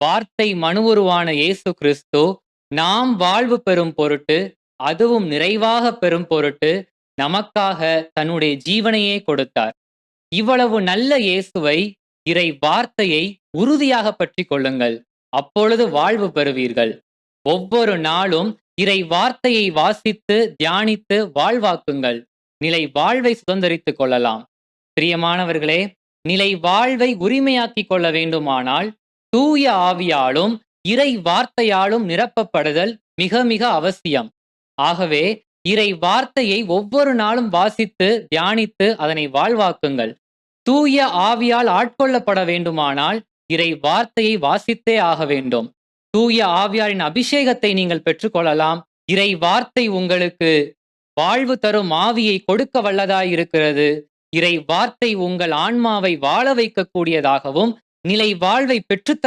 வார்த்தை மனுவுருவான இயேசு கிறிஸ்து நாம் வாழ்வு பெறும் பொருட்டு அதுவும் நிறைவாக பெறும் பொருட்டு நமக்காக தன்னுடைய ஜீவனையே கொடுத்தார். இவ்வளவு நல்ல இயேசுவை இறை வார்த்தையை உறுதியாக பற்றி கொள்ளுங்கள். அப்பொழுது வாழ்வு பெறுவீர்கள். ஒவ்வொரு நாளும் இறை வார்த்தையை வாசித்து தியானித்து வாழ்வாக்குங்கள். நிலை வாழ்வை சுதந்திரித்துக் கொள்ளலாம். பிரியமானவர்களே நிலை வாழ்வை உரிமையாக்கிக் கொள்ள வேண்டுமானால் தூய ஆவியாலும் இறை வார்த்தையாலும் நிரப்பப்படுதல் மிக மிக அவசியம். ஆகவே இறை வார்த்தையை ஒவ்வொரு நாளும் வாசித்து தியானித்து அதனை வாழ்வாக்குங்கள். தூய ஆவியால் ஆட்கொள்ளப்பட வேண்டுமானால் இறை வார்த்தையை வாசித்தே ஆக வேண்டும். தூய ஆவியாரின் அபிஷேகத்தை நீங்கள் பெற்றுக்கொள்ளலாம். இறை வார்த்தை உங்களுக்கு வாழ்வு தரும் ஆவியை கொடுக்க வல்லதாய் இருக்கிறது. இறை வார்த்தை உங்கள் ஆன்மாவை வாழ வைக்கக்கூடியதாகவும் நிலை வாழ்வை பெற்றுத்தர